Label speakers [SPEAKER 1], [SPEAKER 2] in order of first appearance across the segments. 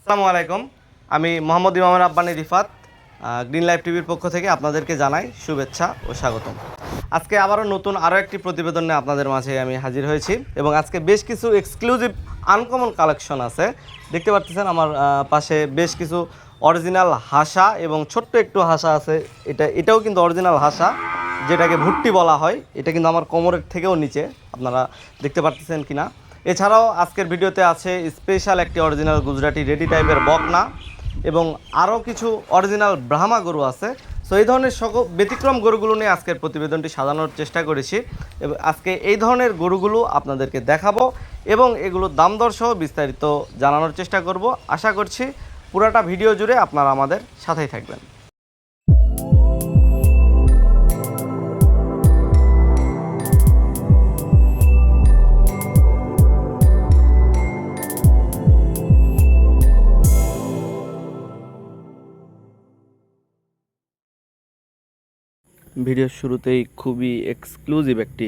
[SPEAKER 1] আসসালামু আলাইকুম। আমি মোহাম্মদ ইমামের আব্বানি রিফাত গ্রিন লাইফ টিভির পক্ষ থেকে আপনাদেরকে জানাই শুভেচ্ছা ও স্বাগতম। আজকে আবারও নতুন আরও একটি প্রতিবেদন নিয়ে আপনাদের মাঝে আমি হাজির হয়েছি এবং আজকে বেশ কিছু এক্সক্লুসিভ আনকমন কালেকশন আছে। দেখতে পাচ্ছেন আমার পাশে বেশ কিছু অরিজিনাল হাসা এবং ছোট্ট একটু হাসা আছে। এটা, এটাও কিন্তু অরিজিনাল হাসা, যেটাকে ভুট্টি বলা হয়। এটা কিন্তু আমার কোমরের থেকেও নিচে, আপনারা দেখতে পাচ্ছেন কিনা। এছাড়াও আজকের ভিডিওতে আছে স্পেশাল একটি অরিজিনাল গুজরাটি রেডি টাইপের বকনা এবং আরও কিছু অরিজিনাল ব্রাহ্মা গরু আছে। সো এই ধরনের সকল ব্যতিক্রম গরুগুলো নিয়ে আজকের প্রতিবেদনটি সাজানোর চেষ্টা করেছি। এবং, আজকে এই ধরনের গরুগুলো আপনাদেরকে দেখাবো এবং এগুলোর দাম দর সহ বিস্তারিত জানানোর চেষ্টা করব। আশা করছি পুরাটা ভিডিও জুড়ে আপনারা আমাদের সাথেই থাকবেন। ভিডিওর শুরুতেই খুবই এক্সক্লুসিভ একটি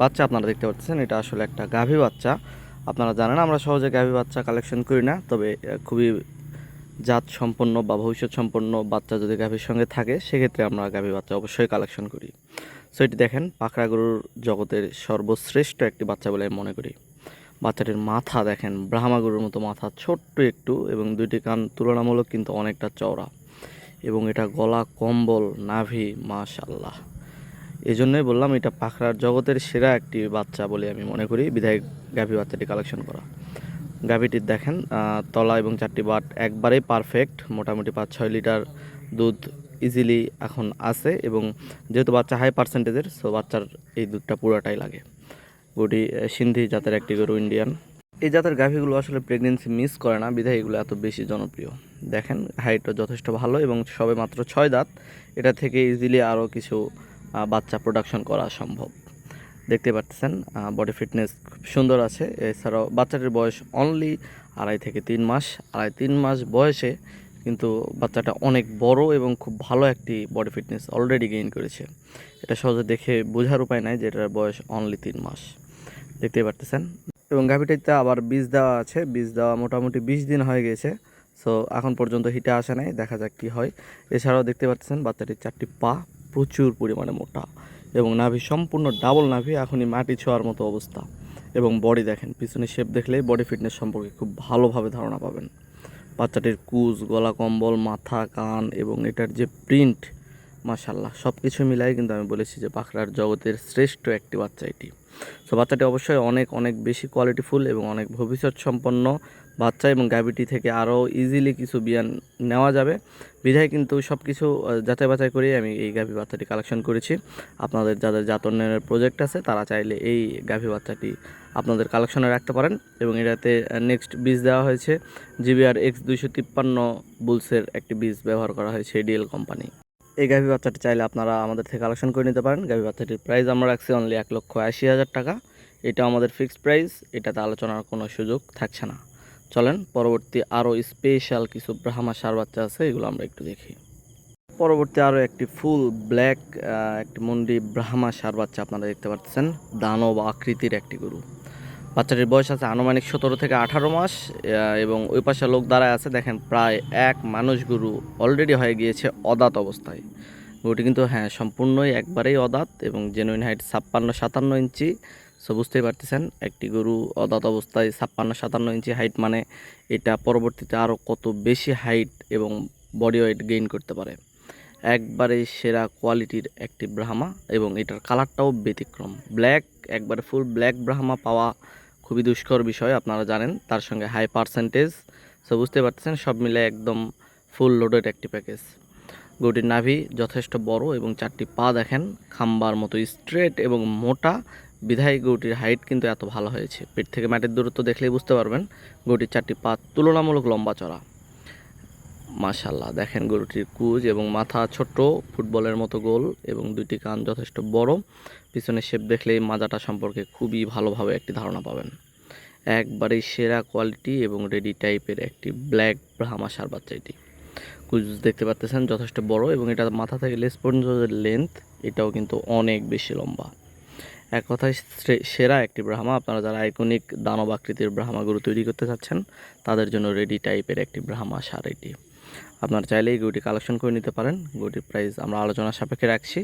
[SPEAKER 1] বাচ্চা আপনারা দেখতে পাচ্ছেন। এটা আসলে একটা গাভী বাচ্চা। আপনারা জানেন, আমরা সহজে গাভী বাচ্চা কালেকশন করি না, তবে খুবই জাত সম্পন্ন বা ভবিষ্যৎ সম্পন্ন বাচ্চা যদি গাভীর সঙ্গে থাকে, সেক্ষেত্রে আমরা গাভী বাচ্চা অবশ্যই কালেকশন করি। সো এটি দেখেন, পাকড়া গরুর জগতের সর্বশ্রেষ্ঠ একটি বাচ্চা বলে আমি মনে করি। বাচ্চাটির মাথা দেখেন, ব্রাহ্মা গরুর মতো মাথা, ছোট্ট একটু এবং দুইটি কান তুলনামূলক কিন্তু অনেকটা চওড়া। এবং এটা গলা কম্বল নাভি মাশাল্লাহ এই জন্যই বললাম এটা পাখরার জগতের সেরা একটি বাচ্চা বলে আমি মনে করি বিধায়ক গাভী বাচ্চাটি কালেকশন করা। গাভীটির দেখেন তলা এবং চারটি বাট একবারেই পারফেক্ট মোটামুটি পাঁচ ছয় লিটার দুধ ইজিলি এখন আছে এবং যেহেতু বাচ্চা হাই পার্সেন্টেজের সো বাচ্চার এই দুধটা পুরোটাই লাগে। আহ, সিন্ধি জাতের একটি গরু ইন্ডিয়ান এই জাতের গাভীগুলো আসলে প্রেগনেন্সি মিস করে না বিধায় এগুলো এত বেশি জনপ্রিয়। দেখেন হাইটও যথেষ্ট ভালো এবং সবে মাত্র ছয় দাঁত, এটা থেকে ইজিলি আরও কিছু বাচ্চা প্রোডাকশন করা সম্ভব। দেখতে পাচ্ছেন বডি ফিটনেস খুব সুন্দর আছে, এছাড়াও বাচ্চাটির বয়স অনলি আড়াই থেকে তিন মাস, আড়াই তিন মাস বয়সে কিন্তু বাচ্চাটা অনেক বড় এবং খুব ভালো একটি বডি ফিটনেস অলরেডি গেইন করেছে। এটা সহজে দেখে বোঝার উপায় নাই যে এটার বয়স অনলি তিন মাস। দেখতে পারতেছেন এবং গাভিটিতে আবার বীজ দেওয়া আছে। বীজ দেওয়া মোটামুটি বিশ দিন হয়ে গেছে। সো এখন পর্যন্ত হিটে আসে নাই। দেখা যাক কী হয়। এছাড়াও দেখতে পাচ্ছেন, বাচ্চাটির চারটি পা প্রচুর পরিমাণে মোটা এবং নাভি সম্পূর্ণ ডাবল নাভি, এখনই মাটি ছোঁয়ার মতো অবস্থা। এবং বডি দেখেন পিছনে শেপ দেখলেই বডি ফিটনেস সম্পর্কে খুব ভালোভাবে ধারণা পাবেন। বাচ্চাটির কুজ, গলা, কম্বল, মাথা, কান এবং এটার যে প্রিন্ট মাশাল্লাহ সব কিছু মিলাই কিন্তু আমি বলেছি যে পাখরার জগতের শ্রেষ্ঠ একটি বাচ্চা এটি। সো বাচ্চাটি অবশ্যই অনেক অনেক বেশি কোয়ালিটিফুল এবং অনেক ভবিষ্যৎ সম্পন্ন বাচ্চা এবং গাভিটি থেকে আরও ইজিলি কিছু বিয়ান নেওয়া যাবে। বিধায় কিন্তু সব কিছু যাচাই বাছাই করে আমি এই গাভী বাচ্চাটি কালেকশন করেছি। আপনাদের যাদের জাতনের প্রজেক্ট আছে, তারা চাইলে এই গাভী বাচ্চাটি আপনাদের কালেকশনে রাখতে পারেন এবং এটাতে নেক্সট বীজ দেওয়া হয়েছে। জিবিআর এক্স দুইশো তিপ্পান্ন বুলসের একটি বীজ ব্যবহার করা হয়েছে ডিএল কোম্পানি এই গাভী বাচ্চাটি চাইলে আপনারা আমাদের থেকে কালেকশন করে নিতে পারেন। গাভী বাচ্চাটির প্রাইস আমরা রাখছি অনলি এক লক্ষ আশি হাজার টাকা। এটা আমাদের ফিক্সড প্রাইস এটাতে আলোচনার কোনো সুযোগ থাকছে না। চলেন, পরবর্তী আরও স্পেশাল কিছু ব্রাহ্মা সার বাচ্চা আছে, এগুলো আমরা একটু দেখি। পরবর্তী আরও একটি ফুল ব্ল্যাক একটি মন্ডি ব্রাহ্মা সার বাচ্চা আপনারা দেখতে পাচ্ছেন। দানব আকৃতির একটি গরু। বাচ্চাটির বয়স আছে আনুমানিক সতেরো থেকে আঠারো মাস এবং ওই পাশে লোক দাঁড়ায় আছে, দেখেন প্রায় এক মানুষ গরু অলরেডি হয়ে গিয়েছে অদাত অবস্থায়। গরুটি কিন্তু হ্যাঁ সম্পূর্ণই একবারেই অদাত এবং জেনুইন হাইট ছাপ্পান্ন সাতান্ন ইঞ্চি। সো বুঝতেই পারতেছেন, একটি গরু অদাত অবস্থায় ছাপ্পান্ন সাতান্ন ইঞ্চি হাইট মানে এটা পরবর্তীতে আরও কত বেশি হাইট এবং বডি ওয়েট গেইন করতে পারে। একবারে সেরা কোয়ালিটির একটি ব্রাহ্মা এবং এটার কালারটাও ব্যতিক্রম। ব্ল্যাক একবারে ফুল ব্ল্যাক ব্রাহ্মা পাওয়া খুবই দুষ্কর বিষয়, আপনারা জানেন, তার সঙ্গে হাই পার্সেন্টেজ সো বুঝতে পারতেছেন, সব মিলে একদম ফুল লোডেড একটি প্যাকেজ গরুটির নাভি যথেষ্ট বড় এবং চারটি পা দেখেন, খাম্বার মতো স্ট্রেট এবং মোটা। বিধায়ী গরুটির হাইট কিন্তু এত ভালো হয়েছে। পেট থেকে মাটির দূরত্ব দেখলেই বুঝতে পারবেন গরুটির চারটি পা তুলনামূলক লম্বা চড়া। মাশাল্লাহ দেখেন গরুটির কুজ এবং মাথা ছোট, ফুটবলের মতো গোল এবং দুইটি কান যথেষ্ট বড়। পিছনের শেপ দেখলেই মাজাটা সম্পর্কে খুবই ভালোভাবে একটি ধারণা পাবেন। একবারেই সেরা কোয়ালিটি এবং রেডি টাইপের একটি ব্ল্যাক ব্রাহ্মা সার বাচ্চা এটি কুজ দেখতে পাচ্ছেন যথেষ্ট বড় এবং এটা মাথা থেকে লেস পর্যন্ত লেন্থ এটাও কিন্তু অনেক বেশি লম্বা। এক কথায় সেরা একটি ব্রাহ্মা আপনারা যারা আইকনিক দানব আকৃতির ব্রাহ্মা গরু তৈরি করতে চাচ্ছেন, তাদের জন্য রেডি টাইপের একটি ব্রাহ্মা সার এটি। আপনারা চাইলে এই কালেকশন করে নিতে পারেন। গরুটির প্রাইস আমরা আলোচনা সাপেক্ষে রাখছি।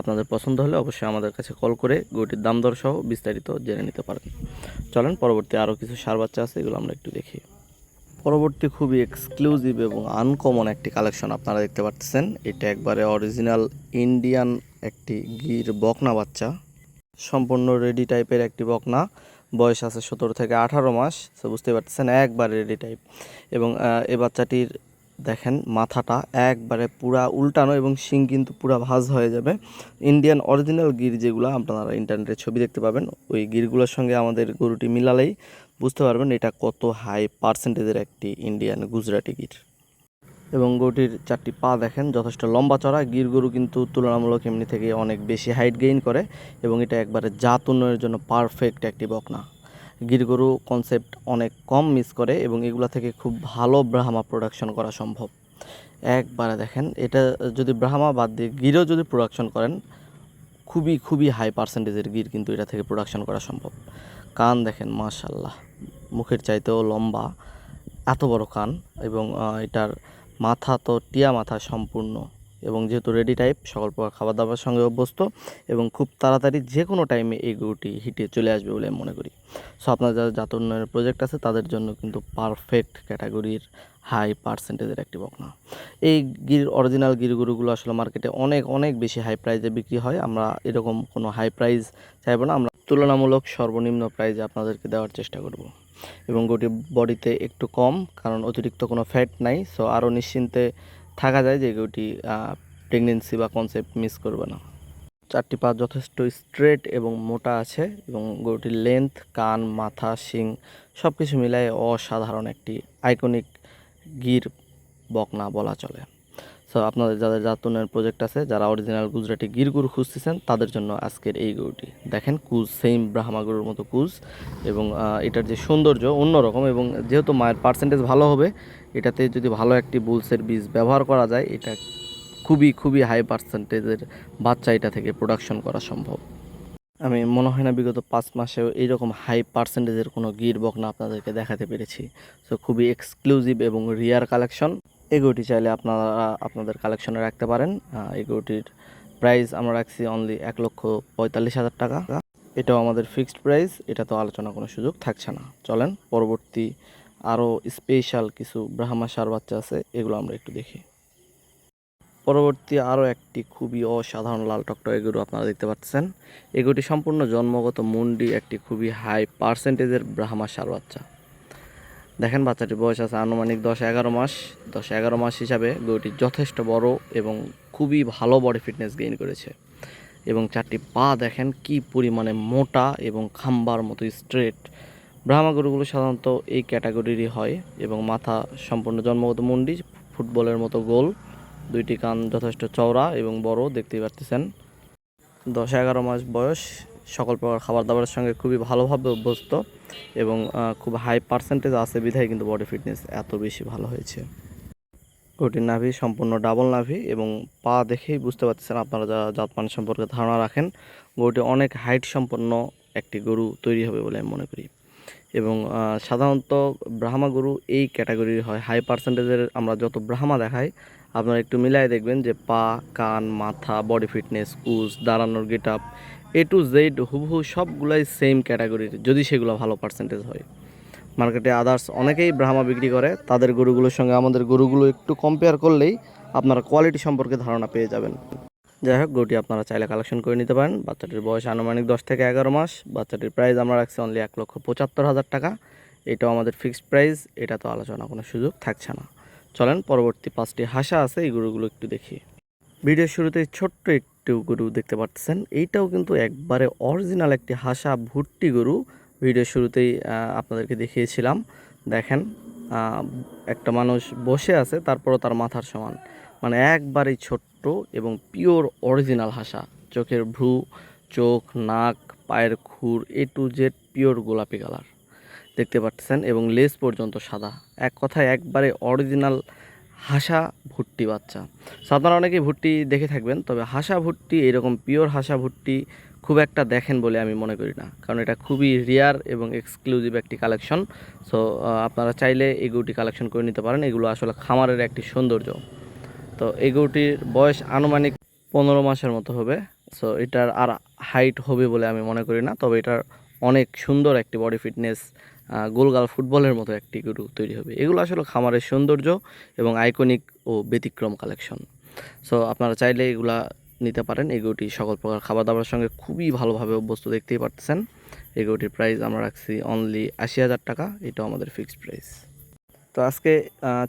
[SPEAKER 1] আপনাদের পছন্দ হলে অবশ্যই আমাদের কাছে কল করে গরুটির দাম দর সহ বিস্তারিত জেনে নিতে পারেন। চলেন, পরবর্তী আরও কিছু সার বাচ্চা আছে, এগুলো আমরা একটু দেখি। পরবর্তী খুবই এক্সক্লুসিভ এবং আনকমন একটি কালেকশন আপনারা দেখতে পাচ্ছেন। এটা একবারে অরিজিনাল ইন্ডিয়ান একটি গির বকনা বাচ্চা। সম্পূর্ণ রেডি টাইপের একটি বকনা। বয়স আছে সতেরো থেকে আঠারো মাস তো বুঝতে পারতেছেন, একবারে রেডি টাইপ এবং এ বাচ্চাটির দেখেন, মাথাটা একবারে পুরা উল্টানো এবং শিং কিন্তু পুরা ভাজ হয়ে যাবে। ইন্ডিয়ান অরিজিনাল গির যেগুলো আপনারা ইন্টারনেটে ছবি দেখতে পাবেন, ওই গিরগুলোর সঙ্গে আমাদের গরুটি মিলালেই বুঝতে পারবেন এটা কত হাই পার্সেন্টেজের একটি ইন্ডিয়ান গুজরাটি গির। এবং গরুটির চারটি পা দেখেন, যথেষ্ট লম্বা চড়া। গির গরু কিন্তু তুলনামূলক এমনি থেকে অনেক বেশি হাইট গেইন করে এবং এটা একবারে জাত উন্নয়নের জন্য পারফেক্ট একটি বকনা। গির গরু কনসেপ্ট অনেক কম মিস করে এবং এগুলা থেকে খুব ভালো ব্রাহ্মা প্রোডাকশন করা সম্ভব। একবারে দেখেন, এটা যদি ব্রাহ্মা বাদ দিয়ে গিরও যদি প্রোডাকশন করেন, খুবই খুবই হাই পার্সেন্টেজের গির কিন্তু এটা থেকে প্রোডাকশন করা সম্ভব। কান দেখেন মাশাল্লাহ মুখের চাইতেও লম্বা, এত বড় কান এবং এটার মাথা তো টিয়া মাথা সম্পূর্ণ। এবং যেহেতু রেডি টাইপ সকল প্রকার খাবার দাবার সঙ্গে অভ্যস্ত এবং খুব তাড়াতাড়ি যে কোনো টাইমে এই গরুটি হিটে চলে আসবে বলে আমি মনে করি। সো আপনার যারা জাত উন্নয়নের প্রজেক্ট আছে, তাদের জন্য কিন্তু পারফেক্ট ক্যাটাগরির হাই পার্সেন্টেজের একটি বকনা। এই গির অরিজিনাল গির গরুগুলো আসলে মার্কেটে অনেক অনেক বেশি হাই প্রাইজে বিক্রি হয়। আমরা এরকম কোনো হাই প্রাইস চাইব না। আমরা তুলনামূলক সর্বনিম্ন প্রাইজে আপনাদেরকে দেওয়ার চেষ্টা করব। এবং গরুটি বডিতে একটু কম, কারণ অতিরিক্ত কোনো ফ্যাট নাই। সো আরও নিশ্চিন্তে থাকা যায় যে কেউটি প্রেগনেন্সি বা কনসেপ্ট মিস করবে না। চারটি পা যথেষ্ট স্ট্রেট এবং মোটা আছে এবং গরুটির লেন্থ কান, মাথা, শিং সব কিছু মিলায় অসাধারণ একটি আইকনিক গির বকনা বলা চলে। সো আপনাদের যাদের জাতুনের প্রজেক্ট আছে, যারা অরিজিনাল গুজরাটি গির গরু খুঁজতেছেন, তাদের জন্য আজকের এই গরুটি। দেখেন কুজ সেম ব্রাহ্মা গরুর মতো কুজ এবং এটার যে সৌন্দর্য অন্যরকম এবং যেহেতু মায়ের পার্সেন্টেজ ভালো হবে, এটাতে যদি ভালো একটি বুলসের বীজ ব্যবহার করা যায়, এটা খুবই খুবই হাই পার্সেন্টেজের বাচ্চা এটা থেকে প্রোডাকশন করা সম্ভব। আমি, মনে হয় না বিগত পাঁচ মাসেও এইরকম হাই পার্সেন্টেজের কোনো গির বকনা আপনাদেরকে দেখাতে পেরেছি। সো খুবই এক্সক্লুসিভ এবং রিয়ার কালেকশন এই গরুটি চাইলে আপনারা, আপনাদের কালেকশনে রাখতে পারেন। গরুটির প্রাইস আমরা রাখছি অনলি এক লক্ষ পঁয়তাল্লিশ হাজার টাকা। এটাও আমাদের ফিক্সড প্রাইস এটা তো আলোচনা কোনো সুযোগ থাকছে না। চলেন, পরবর্তী আরও স্পেশাল কিছু ব্রাহ্মা সার বাচ্চা আছে, এগুলো আমরা একটু দেখি। পরবর্তী আরও একটি খুবই অসাধারণ লাল টকটকে গরু আপনারা দেখতে পাচ্ছেন। এই গরুটি সম্পূর্ণ জন্মগত মুন্ডি, একটি খুবই হাই পার্সেন্টেজের ব্রাহ্মা সার বাচ্চা। দেখেন বাচ্চাটির বয়স আছে আনুমানিক দশ এগারো মাস। দশ এগারো মাস হিসাবে গরুটি যথেষ্ট বড় এবং খুবই ভালো বডি ফিটনেস গেইন করেছে। এবং চারটি পা দেখেন কি পরিমাণে মোটা এবং খাম্বার মতো স্ট্রেট ব্রাহ্মা গরুগুলো সাধারণত এই ক্যাটাগরিরই হয় এবং মাথা সম্পূর্ণ জন্মগত মুন্ডি, ফুটবলের মতো গোল। দুইটি কান যথেষ্ট চওড়া এবং বড়, দেখতেই পারতেছেন। দশ এগারো মাস বয়স সকল প্রকার খাবার দাবারের সঙ্গে খুবই ভালোভাবে অভ্যস্ত এবং খুব হাই পার্সেন্টেজ আছে বিধায় কিন্তু বডি ফিটনেস এত বেশি ভালো হয়েছে। গরুটির নাভি সম্পূর্ণ ডাবল নাভি এবং পা দেখেই বুঝতে পারতেছেন আপনারা যারা জাতমান সম্পর্কে ধারণা রাখেন গরুটি অনেক হাইট সম্পন্ন একটি গরু তৈরি হবে বলে আমি মনে করি। এবং সাধারণত ব্রাহ্মা গরু এই ক্যাটাগরির হয়। হাই পার্সেন্টেজের আমরা যত ব্রাহ্মা দেখাই, আপনারা একটু মিলাই দেখবেন যে পা, কান, মাথা বডি ফিটনেস কুজ দাঁড়ানোর get up A to Z হুবহু সবগুলাই সেম ক্যাটাগরির যদি সেগুলো ভালো পার্সেন্টেজ হয়। মার্কেটে আদার্স অনেকেই ব্রাহ্মা বিক্রি করে, তাদের গরুগুলোর সঙ্গে আমাদের গরুগুলো একটু কম্পেয়ার করলেই আপনারা কোয়ালিটি সম্পর্কে ধারণা পেয়ে যাবেন। যাই হোক, গরুটি আপনারা চাইলে কালেকশন করে নিতে পারেন। বাচ্চাটির বয়স আনুমানিক দশ থেকে এগারো মাস। বাচ্চাটির প্রাইস আমরা রাখছি অনলি এক লক্ষ পঁচাত্তর হাজার টাকা। এটাও আমাদের ফিক্সড প্রাইস এটা তো আলোচনা কোনো সুযোগ থাকছে না। চলেন, পরবর্তী পাঁচটি হাসা আছে, এই গরুগুলো একটু দেখি। ভিডিওর শুরুতে ছোট্ট একটু গরু দেখতে পাচ্ছেন এইটাও কিন্তু একবারে অরিজিনাল একটি হাসা ভুট্টি গরু। ভিডিও শুরুতেই আপনাদেরকে দেখিয়েছিলাম। দেখেন একটা মানুষ বসে আছে, তারপরও তার মাথার সমান। মানে একবারেই ছোট্ট এবং পিওর অরিজিনাল হাসা। চোখের ভ্রু, চোখ, নাক, পায়ের খুর এ টু জেড পিওর গোলাপি কালার দেখতে পাচ্ছেন এবং লেজ পর্যন্ত সাদা। এক কথায় একবারে অরিজিনাল হাসা ভুট্টি বাচ্চা। সো আপনারা অনেকেই ভুট্টি দেখে থাকবেন, তবে হাসা ভুট্টি, এরকম পিওর হাসা ভুট্টি খুব একটা দেখেন বলে আমি মনে করি না। কারণ এটা খুবই রিয়ার এবং এক্সক্লুসিভ একটি কালেকশন সো আপনারা চাইলে এই গরুটি কালেকশন করে নিতে পারেন। এগুলো আসলে খামারের একটি সৌন্দর্য। তো এই গরুটির বয়স আনুমানিক পনেরো মাসের মতো হবে। সো এটার আর হাইট হবে বলে আমি মনে করি না, তবে এটার অনেক সুন্দর একটি বডি ফিটনেস গোলগাল ফুটবলের মতো একটি গরু তৈরি হবে। এগুলো আসলে খামারের সৌন্দর্য এবং আইকনিক ও ব্যতিক্রম কালেকশন সো আপনারা চাইলে এগুলা নিতে পারেন। এই গরুটি সকল প্রকার খাবার দাবারের সঙ্গে খুবই ভালোভাবে অভ্যস্ত দেখতেই পারতেছেন। এই গরুটির প্রাইস আমরা রাখছি অনলি আশি হাজার টাকা। এটাও আমাদের ফিক্সড প্রাইস তো আজকে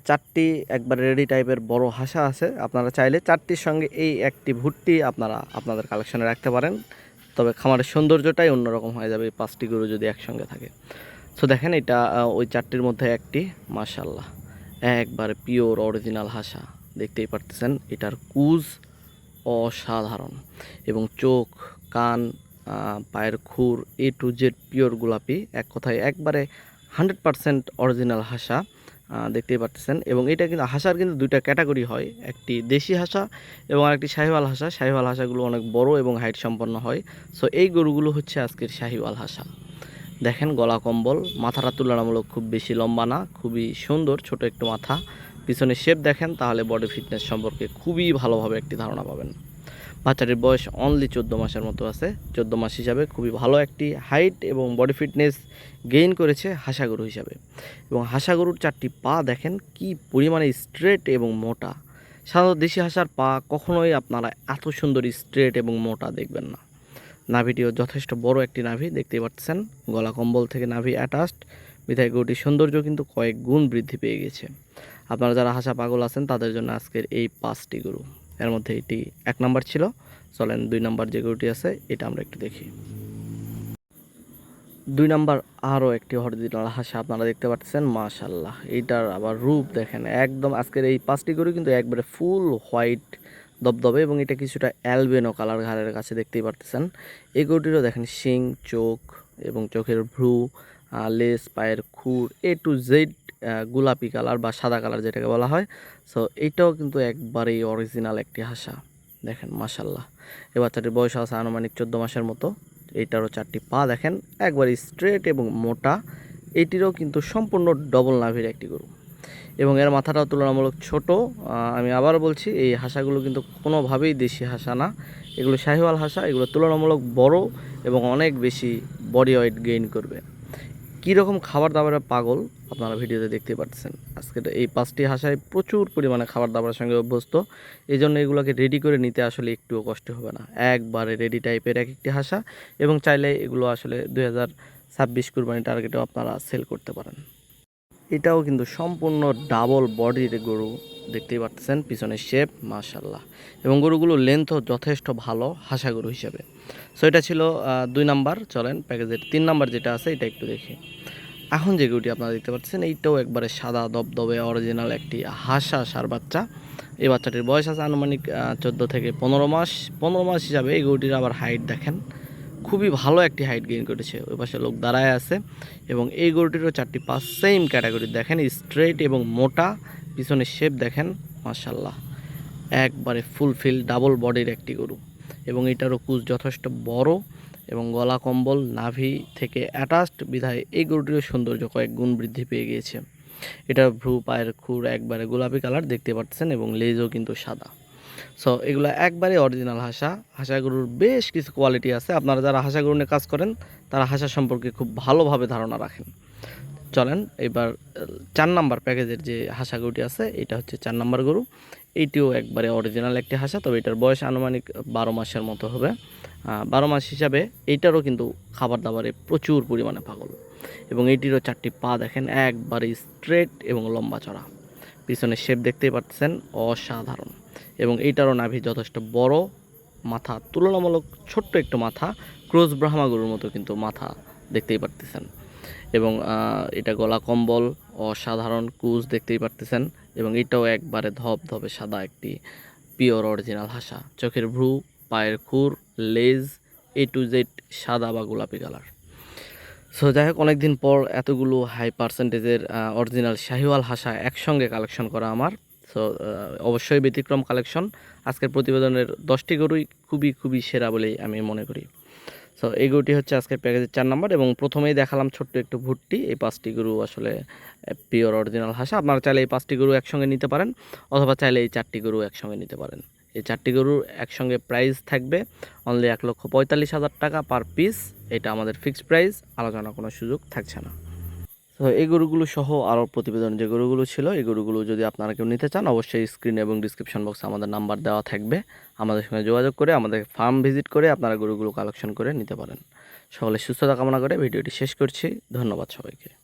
[SPEAKER 1] চারটি একবার রেডি টাইপের বড় হাসা আছে। আপনারা চাইলে চারটির সঙ্গে এই একটি ভুট্টি আপনারা আপনাদের কালেকশনে রাখতে পারেন। তবে খামারের সৌন্দর্যটাই অন্যরকম হয়ে যাবে এই পাঁচটি গরু যদি একসঙ্গে থাকে। সো দেখেন এটা ওই চারটির মধ্যে একটি মাশাল্লাহ একবারে পিওর অরিজিনাল হাসা। দেখতেই পারতেছেন, এটার কুজ অসাধারণ। এবং চোখ, কান পায়ের খুর এ টু জেড পিওর গোলাপি। এক কথায় একবারে হান্ড্রেড পারসেন্ট অরিজিনাল হাসা। দেখতেই পারতেছেন। এবং এটা কিন্তু, হাসার কিন্তু দুইটা ক্যাটাগরি হয়। একটি দেশি হাসা এবং আরেকটি শাহিওয়াল হাসা। শাহিওয়াল হাসাগুলো অনেক বড় এবং হাইট সম্পন্ন হয়। সো এই গরুগুলো হচ্ছে আজকের শাহিওয়াল হাসা। দেখেন গলা কম্বল, মাথাটা তুলনামূলক খুব বেশি লম্বা না, খুবই সুন্দর, ছোট একটু মাথা। পিছনে শেপ দেখেন, তাহলে বডি ফিটনেস সম্পর্কে খুবই ভালোভাবে একটি ধারণা পাবেন। বাচ্চাটির বয়স অনলি চোদ্দ মাসের মতো আছে। চোদ্দ মাস হিসাবে খুবই ভালো একটি হাইট এবং বডি ফিটনেস গেইন করেছে হাসাগরু হিসাবে। এবং হাসাগরুর চারটি পা দেখেন, কি পরিমাণে স্ট্রেট এবং মোটা। সাধারণত দেশি হাসার পা কখনোই আপনারা এত সুন্দর স্ট্রেট এবং মোটা দেখবেন না। নাভিটিও যথেষ্ট বড় একটি নাভি, দেখতেই পাচ্ছেন। গলা কম্বল থেকে নাভি অ্যাটাচড বিধায় গরুটির সৌন্দর্য কিন্তু কয়েক গুণ বৃদ্ধি পেয়ে গেছে। আপনারা যারা হাসা পাগল আছেন, তাদের জন্য আজকের এই পাঁচটি গরু। এর মধ্যে এটি এক নাম্বার ছিল। চলেন দুই নাম্বার যে গরুটি আছে, এটা আমরা একটু দেখি। দুই নাম্বার আরও একটি অরিজিনাল হাসা, আপনারা দেখতে পাচ্ছেন মাশাল্লাহ এইটার আবার রূপ দেখেন। একদম আজকের এই পাঁচটি গরু কিন্তু একবারে ফুল হোয়াইট দবদবে এবং এটা কিছুটা অ্যালবেনো কালার ঘাড়ের কাছে দেখতেই পারতেছেন। এই গরুটিরও দেখেন শিং, চোখ এবং চোখের ভ্রু লেস পায়ের খুর, এ টু জেড গোলাপি কালার বা সাদা কালার যেটাকে বলা হয়। সো এইটাও কিন্তু একবারেই অরিজিনাল একটি হাসা। দেখেন মাশাল্লাহ এ বাচ্চাটির বয়স আছে আনুমানিক চোদ্দ মাসের মতো। এইটারও চারটি পা দেখেন, একবারে স্ট্রেট এবং মোটা। এটিরও কিন্তু সম্পূর্ণ ডবল নাভির একটি গরু। এবং এর মাথাটাও তুলনামূলক ছোট আমি আবার বলছি, এই হাঁসাগুলো কিন্তু কোনোভাবেই দেশি হাঁসা না। এগুলো শাহিওয়াল হাঁসা, এগুলো তুলনামূলক বড় এবং অনেক বেশি বডি ওয়েট গেইন করবে। কীরকম খাবার দাবারের পাগল আপনারা ভিডিওতে দেখতে পাচ্ছেন। আজকে এই পাঁচটি হাঁসায় প্রচুর পরিমাণে খাবার দাবারের সঙ্গে অভ্যস্ত। এই জন্য এগুলোকে রেডি করে নিতে আসলে একটুও কষ্ট হবে না। একবারে রেডি টাইপের এক একটি হাসা এবং চাইলে এগুলো আসলে দুই হাজার ছাব্বিশ কুরবানি টার্গেটেও আপনারা সেল করতে পারেন। এটাও কিন্তু সম্পূর্ণ ডাবল বডির গরু, দেখতেই পাচ্ছেন পিছনে শেপ মাশাল্লাহ এবং গরুগুলো লেন্থও যথেষ্ট ভালো, হাসা গরু হিসাবে। সো এটা ছিল দুই নাম্বার চলেন, প্যাকেজের তিন নাম্বার যেটা আছে, এটা একটু দেখি। এখন যে গরুটি আপনারা দেখতে পাচ্ছেন, এইটাও একবারে সাদা, দবদবে অরিজিনাল একটি হাসা সার বাচ্চা। এই বাচ্চাটির বয়স আছে আনুমানিক চোদ্দ থেকে পনেরো মাস। পনেরো মাস হিসাবে এই গরুটির আবার হাইট দেখেন। খুবই ভালো একটি হাইট গেইন করেছে। ওই পাশে লোক দাঁড়ায় আছে এবং এই গরুটিরও চারটি পাঁচ সেম ক্যাটাগরি দেখেন স্ট্রেট এবং মোটা, পিছনে শেপ দেখেন মার্শাল্লাহ একবারে ফুলফিল ডাবল বডির একটি গরু। এবং এটারও কুচ যথেষ্ট বড় এবং গলা কম্বল, নাভি থেকে অ্যাটাচড বিধায় এই গরুটিরও সৌন্দর্য কয়েক গুণ বৃদ্ধি পেয়ে গিয়েছে। এটার ভ্রু, পায়ের খুর একবারে গোলাপি কালার দেখতে পাচ্ছেন এবং লেজও কিন্তু সাদা। সো এগুলো একবারে অরিজিনাল হাসা। হাসা গরুর বেশ কিছু কোয়ালিটি আছে। আপনারা যারা হাসা গরু নিয়ে কাজ করেন, তারা হাসা সম্পর্কে খুব ভালোভাবে ধারণা রাখেন। চলেন, এবার, চার নাম্বার প্যাকেজের যে হাসা গরুটি আছে, এটা হচ্ছে চার নাম্বার গরু। এইটিও একবারে অরিজিনাল একটি হাসা, তবে এটার বয়স আনুমানিক বারো মাসের মতো হবে। বারো মাস হিসাবে এইটারও কিন্তু খাবার দাবারে প্রচুর পরিমাণে পাগল। এবং এইটিরও চারটি পা দেখেন, একবারে স্ট্রেট এবং লম্বা চড়া। পিছনে শেপ দেখতেই পাচ্ছেন অসাধারণ। এবং এইটারও নাভি যথেষ্ট বড় মাথা, তুলনামূলক ছোট্ট একটু মাথা, ক্রোজ ব্রাহ্মা গরুর মতো কিন্তু মাথা দেখতেই পারতেছেন। এবং এটা গলা কম্বল, অসাধারণ কুজ দেখতেই পারতেছেন এবং এটাও একবারে ধপ ধপে সাদা একটি পিওর অরিজিনাল হাসা। চোখের ভ্রু, পায়ের খুর, লেজ এ টু জেড সাদা বা গোলাপি কালার। সো যাই হোক, অনেকদিন পর এতগুলো হাই পার্সেন্টেজের অরিজিনাল শাহিওয়াল হাসা একসঙ্গে কালেকশন করা আমার। সো অবশ্যই ব্যতিক্রম কালেকশন আজকের প্রতিবেদনের দশটি গরুই খুবই খুবই সেরা বলেই আমি মনে করি। সো এই গরুটি হচ্ছে আজকের প্যাকেজের চার নম্বর এবং প্রথমেই দেখালাম ছোট্ট একটু ভুট্টি। এই পাঁচটি গরু আসলে পিওর অরিজিনাল হাসা। আপনারা চাইলে এই পাঁচটি গরু একসঙ্গে নিতে পারেন অথবা চাইলে এই চারটি গরু একসঙ্গে নিতে পারেন। এই চারটি গরুর একসঙ্গে প্রাইস থাকবে অনলি এক লক্ষ পঁয়তাল্লিশ হাজার টাকা পার পিস এটা আমাদের ফিক্সড প্রাইস আলোচনা কোনো সুযোগ থাকছে না। তো এই গরুগুলো সহ আরও প্রতিবেদন যে গরুগুলো ছিল, এই গরুগুলো যদি আপনারা কেউ নিতে চান, অবশ্যই স্ক্রিন এবং ডিসক্রিপশন বক্সে আমাদের নাম্বার দেওয়া থাকবে। আমাদের সঙ্গে যোগাযোগ করে, আমাদের ফার্ম ভিজিট করে আপনারা গরুগুলো কালেকশন করে নিতে পারেন। সকলে সুস্থতা কামনা করে ভিডিওটি শেষ করছি। ধন্যবাদ সবাইকে।